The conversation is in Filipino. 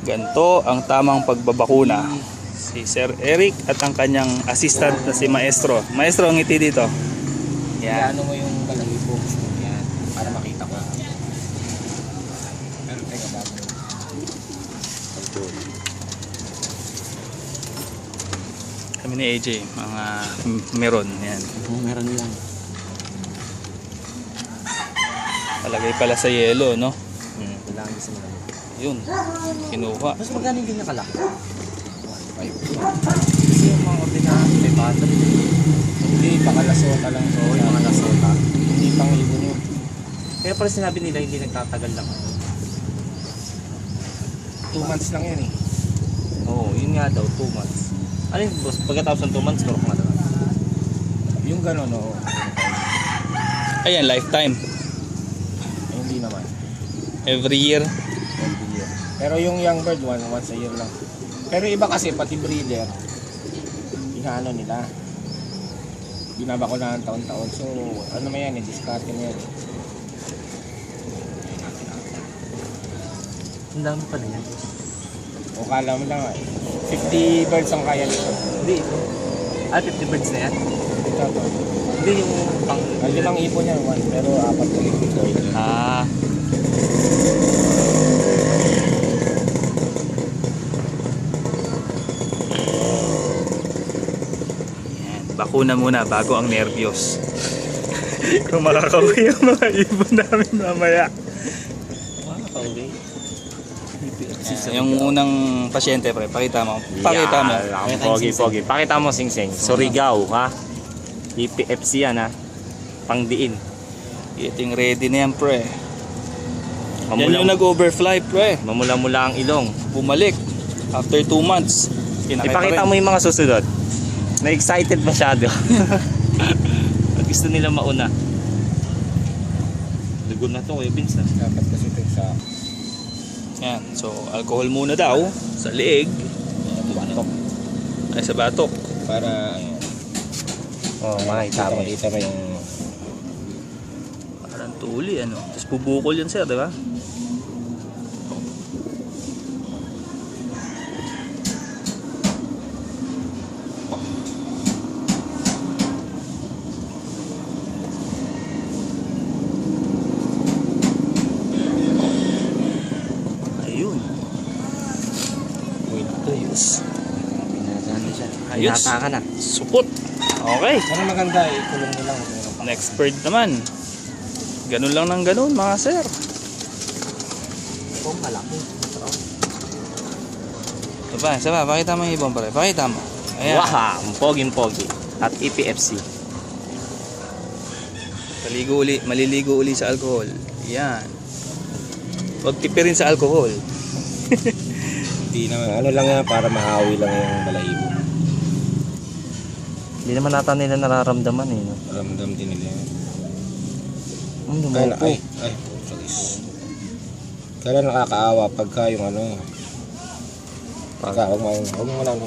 Ganto ang tamang pagbabakuna. Si Sir Eric at ang kanyang assistant na si Maestro. Maestro, ang ngiti dito. Yan. Ano mo yung balahibo? Yan. Para makita ko. Pero teka bago. Kami ni AJ, mga meron. Yan. Oo, meron lang. Palagay pala sa yelo, no? Hmm. Kailangan kasi mo Yun. Kinuha. Mas magkano kalaki? 1.5. Kasi yung mga ordinary, may bata. Hindi, pakalasota lang to. yung mga lasota. Hindi pang ibon yun. Kaya pala sinabi nila hindi nagtatagal lang. 2 months lang yan eh. Oo, yun nga daw, 2 months. Ano yung boss? Pagkatapos ng 2 months, turok na daw. Yung gano'n, oo. Ayan, lifetime. Hindi naman. Every year. Every year. Pero yung young bird, one, once a year lang. Pero iba kasi, pati breeder, inaano nila. Binabakunahan taon-taon. So, ano mo yan, i-discard mo yan. Ang dami pa na yan. O kala mo lang, eh, 50 birds ang kaya nito. Hindi ito. Ah, 50 birds na yan? Ito, ito. Hindi yung pang... Ang limang ipon yan, one, pero apat ko yung Ah. Bakuna muna bago ang nervyos. Kung makakauwi ang mga ibon namin mamaya. Pauwi. Yan, yung unang pasyente, pre, pakita mo. Pakita mo. Ang pogi, pogi. Pakita mo, Sing Sing. Surigao, ha? EPFC yan, ha? Pangdiin. Getting ready na yan, pre. Yan Mamula, yung nag-overfly, pre. mamula-mula ang ilong. Bumalik. After 2 months. Ipakita mo yung mga susunod. Na-excited masyado. At gusto nila mauna. Lugon na to, Kuya Vince. ah. Dapat kasi ito sa Yan. So, alcohol muna daw sa leeg. batok. Ay, sa batok. Para, oh, makita mo dito may yung Parang tuli, ano. Tapos bubukol yan, sir, di ba? Ayun. Ayos. Siya. Ayos. Hinata ka na. Supot. Okay. Ano maganda, ikulong mo lang. Next bird naman. Ganun lang ng ganun, mga sir. Ito, malaki. Diba, saba, pakita mo yung ibon pare. Pakita mo. Ayan. Wow, poging-pogi. At EPFC. Maligo uli, maliligo uli sa alcohol. Yan. Huwag tipirin sa alcohol. Hindi naman. Ano lang yan, para mahawi lang yung balahibo. Hindi naman nata nila nararamdaman eh. No? Ramdam din nila yan. Ang Kaya, ay, ay, sorry. Kaya nakakaawa pagka yung ano, pagka, huwag mo, huwag mo lang,